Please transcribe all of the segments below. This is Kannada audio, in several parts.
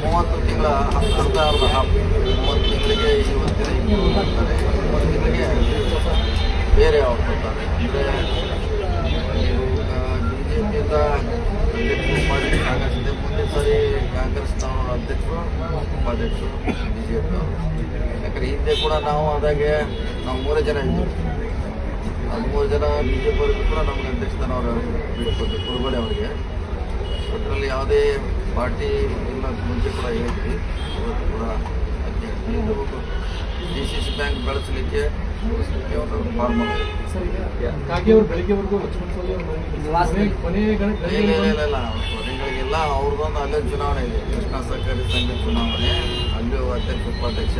ಮೂವತ್ತು ತಿಂಗಳ ಅರ್ಧ ಅರ್ಧ ಮೂವತ್ತು ತಿಂಗಳಿಗೆ ಇವತ್ತಿನ ಇಬ್ಬರು ಮೂವತ್ತು ತಿಂಗಳಿಗೆ ಬೇರೆ ಅವ್ರು ನೀವು ಬಿ ಜೆ ಪಿಯಿಂದ ಅಧ್ಯಕ್ಷರು ಮಾಡಿ ಕಾಂಗ್ರೆಸ್ ಇದೆ ಮುಂದೆ ಸರಿ ಕಾಂಗ್ರೆಸ್ನವರು ಅಧ್ಯಕ್ಷರು ಉಪಾಧ್ಯಕ್ಷರು ಬಿ ಜೆ ಅವರು ಯಾಕಂದರೆ ಹಿಂದೆ ಕೂಡ ನಾವು ಅದಾಗೆ ನಾವು ಮೂರೇ ಜನ ಇದ್ದೀವಿ ಹದಿಮೂರು ಜನ ಬಿ ಜೆ ಪಿ ಅವರಿಗೂ ಕೂಡ ನಮಗೆ ಅಧ್ಯಕ್ಷತನ ಅವರು ಬಿಟ್ಕೊಟ್ಟು ಕುರುಬಡೆ ಅವರಿಗೆ. ಅದರಲ್ಲಿ ಯಾವುದೇ ಪಾರ್ಟಿ ಇಲ್ಲ ಮುಂಚೆ ಕೂಡ ಹೇಳಿದ್ವಿ. ಇವತ್ತು ಕೂಡ ಅಧ್ಯಕ್ಷ ನೀಡಬೇಕು ಡಿ ಸಿ ಸಿ ಬ್ಯಾಂಕ್ ಬೆಳೆಸಲಿಕ್ಕೆ ಕೊನೆಗಳಿಗೆಲ್ಲ ಅವ್ರದ್ದೊಂದು ಅಲ್ಲೇ ಚುನಾವಣೆ ಇದೆ. ಕೃಷ್ಣ ಸಹಕಾರಿ ಸಂಘ ಚುನಾವಣೆ ಅಲ್ಲೂ ಅಧ್ಯಕ್ಷ ಉಪಾಧ್ಯಕ್ಷ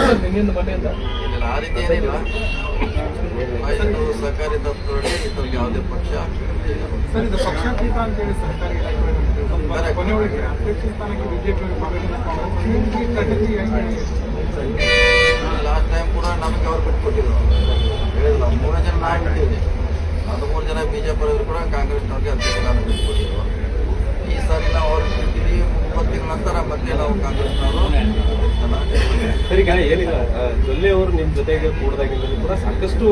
ಸರ್ ನಿನ್ನೆಯಿಂದ ಮೊನ್ನೆಯಿಂದ ಇಲ್ಲ ಆ ರೀತಿ ಏನಿಲ್ಲ. ಸಹಕಾರಿ ಇದ್ರಲ್ಲಿ ಯಾವುದೇ ಪಕ್ಷ ಲಾಸ್ಟ್ ಟೈಮ್ ಕೂಡ ನಮಗೆ ಅವ್ರು ಬಿಟ್ಕೊಟ್ಟಿದ್ರು. ಹೇಳಿಲ್ಲ ಮೂರು ಜನ ಬಿಟ್ಟಿದ್ವಿ ಹದಿಮೂರು ಜನ ಬಿ ಜೆ ಪಿ ಕೂಡ ಕಾಂಗ್ರೆಸ್ನವ್ರಿಗೆ ಅಧ್ಯಕ್ಷ ಬಿಟ್ಕೊಟ್ಟಿದ್ರು ಈ ಸಾರಿ ನಾವು ಅವ್ರಿಗೆ ಬಿಟ್ಟಿದ್ವಿ ಮೂವತ್ತು ತಿಂಗಳ ನಂತರ ಮತ್ತೆ ನಾವು ಕಾಂಗ್ರೆಸ್ನವರು ಸರಿ ಏನಿಲ್ಲ. ಜೊಲ್ಲೆ ಅವರು ನಿಮ್ಮ ಜೊತೆಗೆ ಕೂಡದಾಗಿಂದಲೂ ಕೂಡ ಸಾಕಷ್ಟು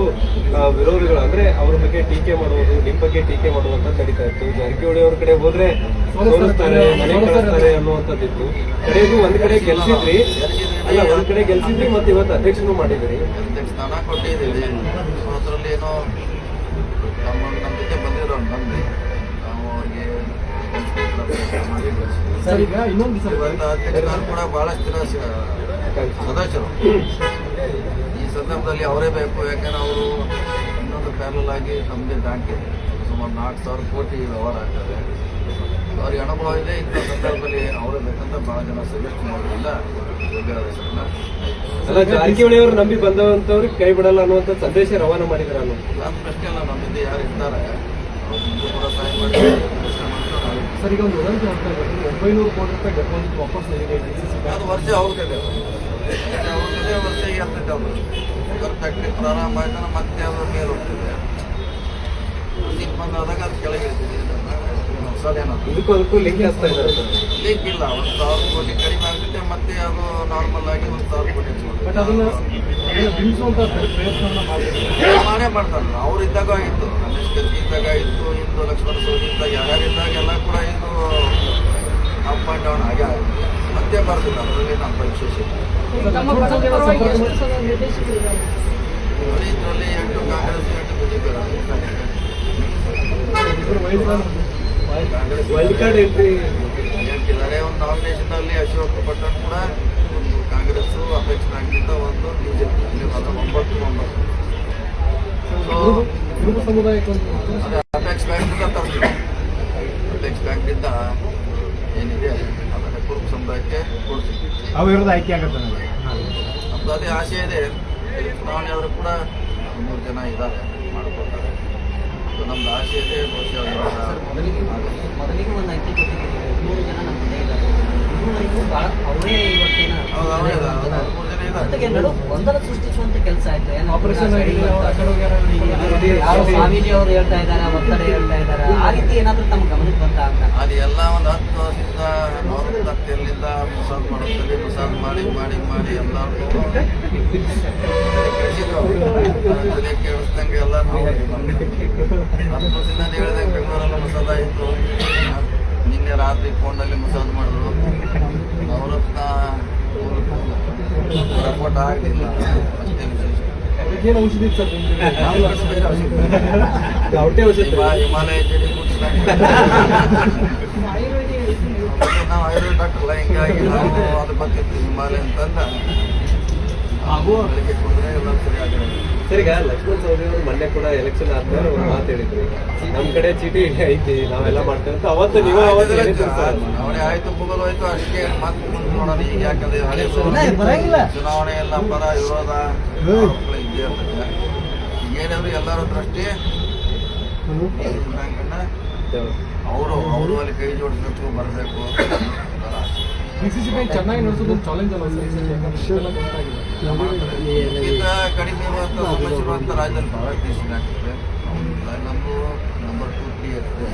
ವಿರೋಧಿಗಳು. ಅಂದ್ರೆ ಅವ್ರ ಬಗ್ಗೆ ಟೀಕೆ ಮಾಡುವುದು ನಿಮ್ಮ ಬಗ್ಗೆ ಟೀಕೆ ಮಾಡುವಂತ ನಡೀತಾ ಇತ್ತು. ಜಾರಕಿಹೊಳಿ ಅವ್ರ ಕಡೆ ಹೋದ್ರೆ ಸೋಲಿಸ್ತಾರೆ ಮನೆ ಕಳಿಸ್ತಾರೆ ಅನ್ನುವಂಥದ್ದಿತ್ತು. ಕಡೆಗೂ ಒಂದ್ ಕಡೆ ಗೆಲ್ಸಿದ್ರಿ. ಅಲ್ಲ ಒಂದ್ ಕಡೆ ಗೆಲ್ಸಿದ್ರಿ ಮತ್ತೆ ಇವತ್ತು ಅಧ್ಯಕ್ಷನೂ ಮಾಡಿದ್ರಿ ಅಧ್ಯಕ್ಷ ಸ್ಥಾನ ಕೊಟ್ಟಿದ್ದೀವಿ. ಅದರಲ್ಲಿ ಏನೋ ನಮ್ಮ ನಮ್ಮ ಬಂದಿರೋ ನಂಬಿ ನಾವು ಅವ್ರಿಗೆ ಮಾಡಿ ಕಳ್ಸಿದ್ವಿ. ಸರ್, ಈಗ ಇನ್ನೊಂದು ಸರ್ ಇವತ್ತು ಅಧ್ಯಕ್ಷರು ಕೂಡ ಬಹಳಷ್ಟು ಜನ ಸ- ಸದಸ್ಯರು ಈ ಸಂದರ್ಭದಲ್ಲಿ ಅವರೇ ಬೇಕು, ಯಾಕಂದ್ರೆ ಅವರು ಇನ್ನೊಂದು ಪ್ಯಾರಲ್ ಆಗಿ ನಮ್ಮದೇ ಬ್ಯಾಂಕ್ ಸುಮಾರು ನಾಲ್ಕು ಸಾವಿರ ಕೋಟಿ ವ್ಯವಹಾರ ಆಗ್ತದೆ ಅವ್ರಿಗೆ ಅನುಭವ ಇದೆ. ಇಂಥ ಸಂದರ್ಭದಲ್ಲಿ ಅವರೇ ಬೇಕಂತ ಬಹಳ ಜನ ಸಜೆಸ್ಟ್ ಮಾಡೋದಿಲ್ಲ ಯೋಗ್ಯರಾದ ಹೆಸರನ್ನ ಅಲ್ಲ ಜಾರಕಿಹೊಳಿ ಅವರು ನಂಬಿ ಬಂದವಂತವ್ರಿಗೆ ಕೈ ಬಿಡಲ್ಲ ಅನ್ನುವಂಥ ಸಂದೇಶ ರವಾನೆ ಮಾಡಿದ್ರ ನಾನು ನನ್ನ ಪ್ರಶ್ನೆ ಅಲ್ಲ ನಮ್ಮ ಹಿಂದೆ ಯಾರು ಇರ್ತಾರೆ. ಅವ್ರು ಕೂಡ ಸಹಾಯ ಮಾಡಿ ಸರ್ ಈಗ ಒಂದು ವದಂತಿ ಆಗ್ತಾ ಇದೆ ಒಂಬೈನೂರು ಕೋಟಿ ರೂಪಾಯಿ ಡೆಪಾಸಿಟ್ ವಾಪಸ್ ಅದು ವರ್ಷ ಅವ್ರ ವರ್ಷ ಅವ್ರದ್ದೇ ಅವ್ರದ್ದೇ ವರ್ಷ ಇರ್ತೈತೆ ಅವರು. ಇವ್ರ ಫ್ಯಾಕ್ಟ್ರಿ ಪ್ರಾರಂಭ ಆಯ್ತಾರೆ ಮತ್ತೆ ಅವ್ರ ಮೇಲೆ ಹೋಗ್ತಿದೆ. ಸೀಟ್ ಬಂದಾದಾಗ ಅದು ಕೆಳಗೆ ಇರ್ತದೆ ಹೊಸದೇನೋ ಇದಕ್ಕೂ ಅದಕ್ಕೂ ಲಿಂಕ್ ಹಚ್ತಾ ಇದ್ದಾರೆ ಸರ್. ಲೀಕ್ ಇಲ್ಲ ಒಂದು ಸಾವಿರ ಕೋಟಿ ಕಡಿಮೆ ಆಗ್ತೈತೆ ಮತ್ತೆ ಅದು ನಾರ್ಮಲ್ ಆಗಿ ಒಂದು ಸಾವಿರ ಕೋಟಿ ಬಟ್ ಅದನ್ನ ಬಿಡಿಸುವಂತ ಪ್ರಯತ್ನ ಮಾಡೇ ಮಾಡ್ತಾರೆ. ಅವ್ರು ಇದ್ದಾಗ ಆಗಿತ್ತು ರಮೇಶ್ ಇದ್ದಾಗ ಇತ್ತು ಇಂದು ಲಕ್ಷ್ಮಣ ಸೌದಿ ಇದ್ದಾಗ ಯಾರ್ಯಾರು ಇದ್ದಾಗ ಎಲ್ಲ ಕೂಡ ಇದು ಅಪ್ ಆ್ಯಂಡ್ ಡೌನ್ ಆಗೇ ಆಗುತ್ತೆ. ಮತ್ತೆ ಬರ್ತಿಲ್ಲ ಅದರಲ್ಲಿ ನಮ್ಮ ವಿಶೇಷ ಇದರಲ್ಲಿ ಎಂಟು ಕಾಂಗ್ರೆಸ್ ಎಂಟು ಕಾಂಗ್ರೆಸ್ ವೈಲ್ಡ್ ಕಾರ್ಡ್ ಎಂಟ್ರಿ ಹೇಳ್ತಿದ್ದಾರೆ ಒಂದು ನಾಮಿನೇಷನಲ್ಲಿ ಅಶೋಕ್ ಪಟ್ಟಣ್ ಕೂಡ ಒಂದು ಕಾಂಗ್ರೆಸ್ ಅಪೇಕ್ಷೆ ಆಗಿದ್ದ ಒಂದು ಬಿಜೆಪಿ ಅದು ಒಂಬತ್ತು ಒಂಬತ್ತು. ಕುರುಬ ಸಮುದಾಯಕ್ಕೆ ಅದೇ ಅಪೆಕ್ಸ್ ಬ್ಯಾಂಕ್ನಿಂದ ತರ್ತೀವಿ. ಬ್ಯಾಂಕ್ನಿಂದ ಏನಿದೆ ಅದನ್ನು ಕುರುಬ ಸಮುದಾಯಕ್ಕೆ ಕೊಡ್ತೀವಿ. ಅವಿರೋಧ ಆಯ್ಕೆ ಆಗುತ್ತೆ ನಮ್ದು ಅದೇ ಆಸೆ ಇದೆ. ಚುನಾವಣೆಯವರು ಕೂಡ ಮೂರು ಜನ ಇದ್ದಾರೆ. ನಮ್ದು ಆಸೆ ಇದೆ ಮೊದಲಿಗೆ. ಮೊದಲಿಗೆ ಒಂದು ಅಂಕಿ ಕೊಟ್ಟಿದ್ದೀವಿ ಮೂರು ಜನ ನಮ್ಮ ಮನೆ ಇದ್ದಾರೆ ಇವತ್ತಿನ ಕೆಲಸ ಆಯ್ತು ಏನು ಆಪರೇಷನ್. ಯಾರೋ ಸ್ವಾಮೀಜಿ ಅವರು ಹೇಳ್ತಾ ಇದ್ದಾರೆ ಒತ್ತಡ ಹೇಳ್ತಾ ಇದ್ದಾರೆ ಆ ರೀತಿ ಏನಾದ್ರೂ ತಮ್ಮ ಗಮನಕ್ಕೆ ಬಂತ ಅಂತ ಎಲ್ಲ ಒಂದು ಹತ್ತು ವರ್ಷದಿಂದ ನೂರ ಹತ್ತೆರಲಿಂದ ಮುಸಾದ್ ಮಾಡುತ್ತಲ್ಲಿ ಮುಸಾದ್ ಮಾಡಿ ಮಾಡಿ ಮಾಡಿ ಎಲ್ಲ ತಲೆ ಕೇಳಿಸ್ದಂಗೆ ಎಲ್ಲ ಹತ್ತು ವರ್ಷದಿಂದ ಹೇಳಿದಂಗೆ ಬೆಂಗಳೂರೆಲ್ಲ ಮುಸಾದ ಆಯಿತು ನಿನ್ನೆ ರಾತ್ರಿ ಫೋನಲ್ಲಿ ಮಸಾಜ್ ಮಾಡಿದ್ರು. ಅವರತ್ನ ರಿಪೋರ್ಟ್ ಆಗಲಿಲ್ಲ ಅಷ್ಟೇ ಹಿಮಾಲಯ ಜಡಿ ನಾವು ಆಯುರ್ವೇದ ಡಾಕ್ಟರ್ ಅಲ್ಲ ಹಿಂಗಾಗಿ ನಾವು ಅದು ಬರ್ತಿತ್ತು ಹಿಮಾಲಯ ಅಂತಂದ ಎಲ್ಲ ಸರಿ ಈಗ ಲಕ್ಷ್ಮಣ್ ಸವದಿ ಅವರು ಮೊನ್ನೆ ಕೂಡ ಎಲೆಕ್ಷನ್ ಆದ್ಮೇಲೆ ಒಂದು ಮಾತು ಹೇಳಿದ್ರು. ನಮ್ಮ ಕಡೆ ಚೀಟಿ ಐತಿ ನಾವೆಲ್ಲ ಮಾಡ್ತೇವೆ ಅಂತ. ಅವತ್ತು ನೀವು ಚುನಾವಣೆ ಆಯ್ತು ಮುಗಲು ಹೋಯ್ತು ಅಷ್ಟೇ ಮತ್ತೆ ಮುಂದೆ ನೋಡೋಣ ಈಗ ಯಾಕಂದ್ರೆ ಹಳೆ ಚುನಾವಣೆ ಎಲ್ಲ ಪರ ವಿರೋಧ. ಇದ್ದೇ ಇರ್ತದೆ ಏನಾದ್ರು ಎಲ್ಲರ ದೃಷ್ಟಿ? ಬ್ಯಾಂಕನ್ನ ಅವರು ಅವರು ಅಲ್ಲಿ ಕೈ ಜೋಡಿಸ್ಬೇಕು ಬರಬೇಕು. ಚೆನ್ನಾಗಿ ನಡೆಸೋದು ಚಾಲೆಂಜ್ ಅಲ್ಲ ಇದಕ್ಕಿಂತ ಕಡಿಮೆ ಇರುವಂಥ ಸಮಸ್ಯೆ ಇರುವಂಥ ರಾಜ್ಯದಲ್ಲಿ ಭಾಳ ಡಿಸಿಷನ್ ಆಗ್ತದೆ ನಮ್ಮದು ನಂಬರ್ ಟು ತ್ರೀ ಇರ್ತದೆ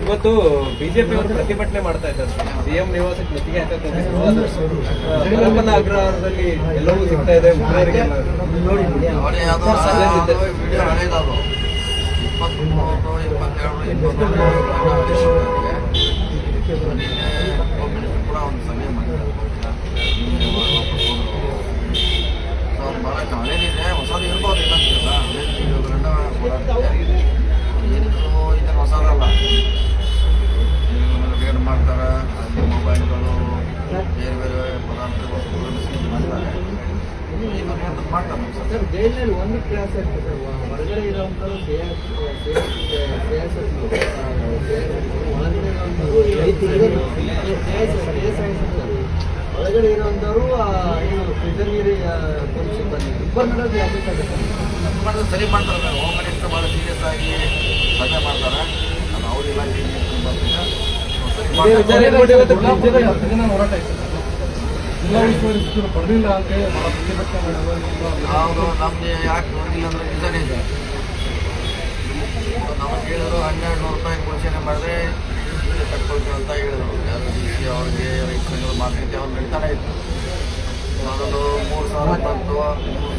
ಇವತ್ತು ಬಿಜೆಪಿ ಅವರು ಪ್ರತಿಭಟನೆ ಮಾಡ್ತಾ ಇದ್ದಾರೆ ಸಿಎಂ ನಿವಾಸಕ್ಕೆ ಮುತ್ತಿಗೆ ಹಾಕಕ್ಕೆ ಅಗ್ರಹಾರದಲ್ಲಿ ಎಲ್ಲವೂ ಸಿಗ್ತಾ ಇದೆ Yeah. ಸರ್ ಸರ್ ಜೈಲಿನಲ್ಲಿ ಒಂದು ಕ್ಲಾಸ್ ಸರ್ ಹೊರಗಡೆ ಇರೋವಂಥವ್ರು ಒಳಗಡೆ ಇರುವಂಥವ್ರು ಏನು ಪ್ರಿಸನ್ಗೆ ಸಿಬ್ಬಂದಿ ಇಬ್ಬರು ನಡುವೆ ಅಡ್ಜಸ್ಟ್ ಆಗುತ್ತೆ ಸರಿ ಮಾಡ್ತಾರೆ ಹೋಮ್ ಮಿನಿಸ್ಟರ್ ಭಾಳ ಸೀರಿಯಸ್ ಆಗಿ ಸಭೆ ಮಾಡ್ತಾರೆ ಅದು ಅವ್ರ ಇಲಾಖೆ ಬರ್ತೀನಿ ಸರಿ ಹೋರಾಟ ಆಯ್ತು ಸರ್. ಬರಲಿಲ್ಲ ಅಂತ ನಾವು ನಮಗೆ ಯಾಕೆ ಬಂದಿಲ್ಲ ಅಂದ್ರೆ ನಿಜನೇ ನಾವು ಕೇಳಿದ್ರು ಹನ್ನೆರಡು ನೂರು ರೂಪಾಯಿ ಘೋಷಣೆ ಮಾಡಿದ್ರೆ ಕಟ್ಕೊಳ್ತೀವಿ ಅಂತ ಹೇಳಿದ್ರು. ಡಿ ಸಿ ಅವ್ರಿಗೆ ರೈತ ಅವ್ರು ನಡೀತಾನೆ ಇತ್ತು ಮೊದಲು ಮೂರು ಸಾವಿರ ಬಂತು, ಮೂರು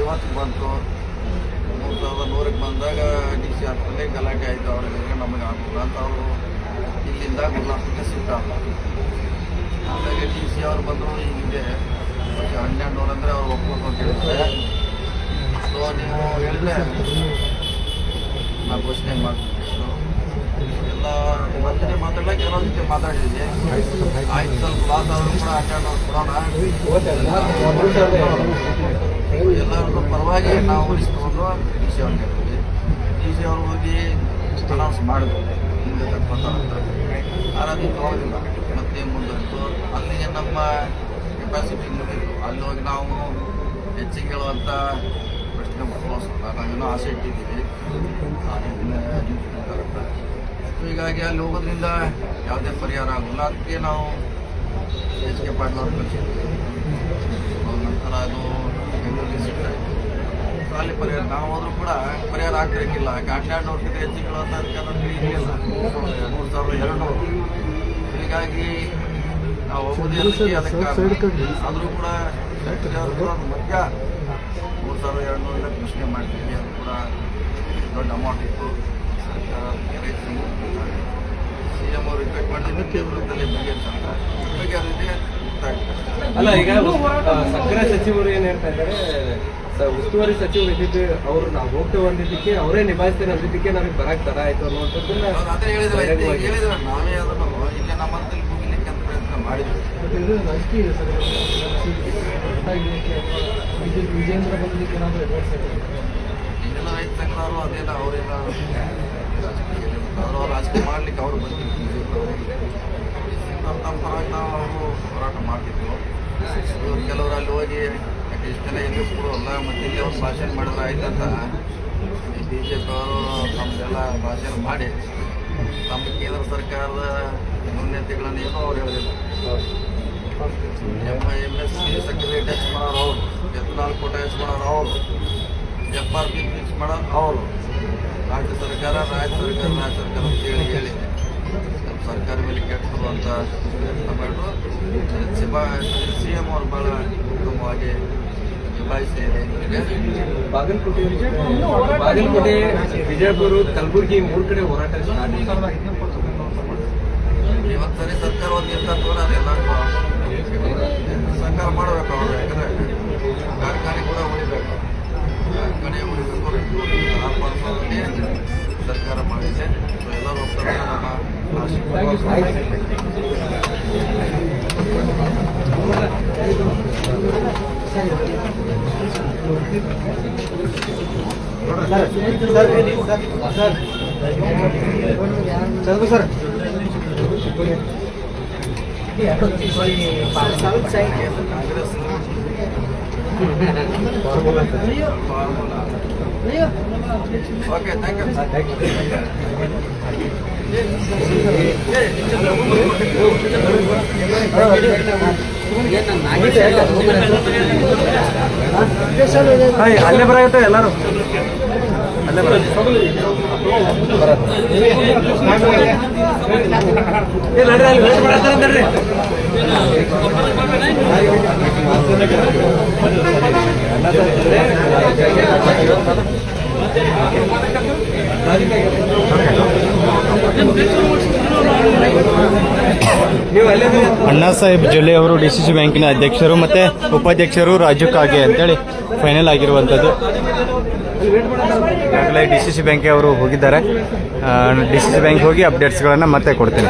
ಐವತ್ತಕ್ಕೆ ಬಂತು. ಮೂರು ಸಾವಿರದ ನೂರಕ್ಕೆ ಬಂದಾಗ ಡಿ ಸಿ ಹಾಕ್ತಲೇ ಗಲಾಟೆ ಆಯಿತು, ಅವ್ರಿಗೆ ನಮಗೆ ಆಗ್ತದ ಅಂತ ಅವರು ಇಲ್ಲಿಂದ ಗುರುನಾಥಕ್ಕೆ ಸಿಗ್ತಾ ಹಾಗಾಗಿ ಡಿ ಸಿ ಅವ್ರು ಬಂದರು ಹೀಗಿದೆ ಮತ್ತೆ ಹನ್ನೆರಡು ನೂರು ಅಂದರೆ ಅವ್ರು ಒಪ್ಕೊಂಡು ಹೇಳಿದ್ರೆ. ಸೊ ನೀವು ಹೇಳಿದ್ರೆ ನಾವು ಘೋಷಣೆ ಮಾಡ್ತೀವಿ ಎಲ್ಲ ಇವತ್ತಿನ ಮಾತಾಡಲ್ಲ ಕೆಲವೊಂದು ಜೊತೆ ಮಾತಾಡಿದ್ವಿ ಆಯ್ತು ಸ್ವಲ್ಪ ಲಾಸ್ ಆದರೂ ಕೂಡ ಹನ್ನೆರಡು ಕೊಡೋಣ. ಎಲ್ಲರಿಗೂ ಪರವಾಗಿ ನಾವು ಉಳಿಸ್ಕೊಂಡು ಡಿ ಸಿ ಅವ್ರಿಗೆ ಹೇಳ್ತೀವಿ. ಡಿ ಸಿ ಅವ್ರು ಹೋಗಿ ಅನೌನ್ಸ್ ಮಾಡಿದ್ರು. ಹಿಂದೆ ತಕ್ಕೊತಾರಂತ ಆರಾಧನೆ ಅದು ಮತ್ತೆ ಮುಂದುವರಿತು ಅಲ್ಲಿಗೆ ನಮ್ಮ ಕೆಪಾಸಿಟಿ ಮುಗಿತು ಅಲ್ಲಿ ಹೋಗಿ ನಾವು ಹೆಚ್ಚಿಗೆ ಹೇಳುವಂಥ ಪ್ರಶ್ನೆ ನಾವೇನೋ ಆಸೆ ಇಟ್ಟಿದ್ದೀವಿ. ಸೊ ಹೀಗಾಗಿ ಅಲ್ಲಿ ಹೋಗೋದ್ರಿಂದ ಯಾವುದೇ ಪರಿಹಾರ ಆಗೋಲ್ಲ. ಅದಕ್ಕೆ ನಾವು ಎಚ್ ಕೆ ಕಳಿಸಿದ್ವಿ. ನಂತರ ಅದು ಬೆಂಗಳೂರಿಗೆ ಆಯಿತು ಅಲ್ಲಿ ಪರಿಹಾರ, ನಾವು ಹೋದ್ರೂ ಕೂಡ ಪರಿಹಾರ ಆಗ್ತಿರಕ್ಕಿಲ್ಲ ಹನ್ನೆರಡು ನೂರಕ್ಕಿಂತ ಹೆಚ್ಚಿಗೆ ಹೇಳುವಂಥ ಅದಕ್ಕೆ ಅದನ್ನು ಮೂರು ಸಾವಿರದ ಎರಡು ನೂರು ಹೀಗಾಗಿ ನಾವು ಹೋಗೋದೇ ಅದಕ್ಕೆ ಅದಕ್ಕೆ ಆದರೂ ಕೂಡ ಮಧ್ಯ ಮೂರು ಸಾವಿರದ ಎರಡು ನೂರಿಂದ ಘೋಷಣೆ ಮಾಡ್ತೀವಿ ಅದು ಕೂಡ ದೊಡ್ಡ ಅಮೌಂಟ್ ಇತ್ತು. ಸರ್ಕಾರ ಸಿ ಎಂ ಅವರು ರಿಕ್ವೆಸ್ಟ್ ಮಾಡಿದ್ರೆ ಕೇಂದ್ರದಲ್ಲಿ ಅಂತ ಬಗೆಹರಿದೆ ಅಲ್ಲ ಈಗ ಸಕ್ಕರೆ ಸಚಿವರು ಏನ್ ಹೇಳ್ತಾ ಇದ್ದಾರೆ ಸ- ಉಸ್ತುವಾರಿ ಸಚಿವರು ಇದ್ದಿದ್ದು ಅವ್ರು ನಾವು ಹೋಗ್ತೇವೆ ಅಂದಿದ್ದಕ್ಕೆ ಅವರೇ ನಿಭಾಯಿಸ್ತೇನೆ ಅಂದಿದ್ದಕ್ಕೆ ನಮಗೆ ಬರಕ್ ತಡ ಆಯ್ತು ಅನ್ನುವಂಥದ್ದನ್ನ ಅವ್ರು ಅದೇ ಹೇಳಿದ್ರೆ ಬಹಿರಂಗವಾಗಿ- ಹೇಳಿದ್ರೆ ನಾವೇ ಅದನ್ನು ಇಲ್ಲಿ ನಮ್ಮ ಹಂತದಲ್ಲಿ ಮುಗಿಲಿಕ್ಕೆ ಬಟ್ ಇದು ರಾಜಕೀಯ ಬಿಜೆಪಿ ವಿಜೇಂದ್ರ ಬಂದಿದ್ದಕ್ಕೆ ಏನಾದರೂ ರೈತ ಸಂಘದವರು ಅದೇನ ಅವರೆಲ್ಲ ರಾಜಕೀಯ ಅವರು ರಾಜಕೀಯ ಮಾಡ್ಲಿಕ್ಕೆ ಅವರು ಬಂದಿದ್ರು ನಮ್ಮ ನಮ್ಮ ಪರವಾಗಿ ನಾವು ಅವರು ಹೋರಾಟ ಮಾಡ್ತಿದ್ವು. ಇವ್ರು ಕೆಲವರು ಅಲ್ಲಿ ಹೋಗಿ ಇಷ್ಟು ಜನ ಎಲ್ಲಿ ಕೊಡೋಲ್ಲ ಮತ್ತು ಇಲ್ಲಿ ಅವ್ರು ಭಾಷಣ ಮಾಡಿದ್ರೆ ಆಯ್ತಂತ. ಬಿ ಜೆ ಪಿ ಅವರು ತಮ್ಮದೆಲ್ಲ ಭಾಷಣ ಮಾಡಿ ತಮ್ಮ ಕೇಂದ್ರ ಸರ್ಕಾರದ ಮುನ್ನೆತ್ತಿಗಳನ್ನು ಏನೋ ಅವ್ರು ಹೇಳಿಲ್ಲ ಎಂ ಎಂ ಎಸ್ ಸಿ ಸಕ್ಕರೆ ಟೆಸ್ಟ್ ಮಾಡೋರು ಅವರು. ಎತ್ನಾಲ್ ಪೊಟ್ಯಾಸ್ ಮಾಡೋರು ಅವರು. ಎಫ್ ಆರ್ ಪಿ ಫಿಕ್ಸ್ ಮಾಡೋರು ಅವರು. ರಾಜ್ಯ ಸರ್ಕಾರ ರಾಜ್ಯ ಸರ್ಕಾರ ರಾಜ್ಯ ಸರ್ಕಾರ ಅಂತ ಹೇಳಿ ಹೇಳಿ. ನಮ್ಮ ಸರ್ಕಾರ ಮೇಲೆ ಕೆಟ್ಟರು ಅಂತ ಪ್ರಯತ್ನ ಮಾಡಿದ್ರು ಸಿ ಎಂ ಅವರು ಭಾಳ ಉತ್ತಮವಾಗಿ ನಿಭಾಯಿಸಿ ರೈತರಿಗೆ ಬಾಗಲಕೋಟೆ ಬಾಗಲಕೋಟೆ ವಿಜಯಪುರ ಕಲಬುರಗಿ ಮೂರ್ ಕಡೆ ಹೋರಾಟ ಸ್ಟಾರ್ಟ್ ಇವತ್ತು ಸರಿ ಸರ್ಕಾರ ಒಂದು ನಿರ್ಧಾರ ತಗೊಂಡ್ರೆ ಅದೆಲ್ಲ ಸರ್ಕಾರ ಮಾಡಬೇಕು ಅವರು ಯಾಕಂದರೆ ಕಾರ್ಖಾನೆ ಕೂಡ ಉಳಿಬೇಕು. ಕಾರ್ಖಾನೆ ಉಳಿಬೇಕು ಸರ್ಕಾರ ಮಾಡಿದೆ. ಎಲ್ಲರೂ ಒಪ್ತಾರೆ ನಮ್ಮ చదువు sir okay thank you thank you ಅಲ್ಲೇ ಬರಾಗತ್ತೆ ಎಲ್ಲರೂ? ಅಲ್ಲೇ ಬರತ್ತೆ ನಡ್ರಿ ಅಲ್ಲಿ ವೇಟ್ ಮಾಡತ್ತಾರ ನಡ್ರಿ ನೀವು ಅಲ್ಲೇ ಬನ್ನಿ. ಅಣ್ಣಾ ಸಾಹೇಬ್ ಜೊಲ್ಲೆ ಅವರು ಡಿ ಸಿ ಸಿ ಬ್ಯಾಂಕಿನ ಅಧ್ಯಕ್ಷರು ಮತ್ತೆ ಉಪಾಧ್ಯಕ್ಷರು ರಾಜು ಕಾಗೆ ಅಂತೇಳಿ ಫೈನಲ್ ಆಗಿರುವಂಥದ್ದು. ಈಗಾಗಲೇ ಡಿ ಸಿ ಸಿ ಬ್ಯಾಂಕ್ಗೆ ಅವರು ಹೋಗಿದ್ದಾರೆ. ಡಿ ಸಿ ಸಿ ಬ್ಯಾಂಕ್ ಹೋಗಿ ಅಪ್ಡೇಟ್ಸ್ಗಳನ್ನು ಮತ್ತೆ ಕೊಡ್ತೀನಿ?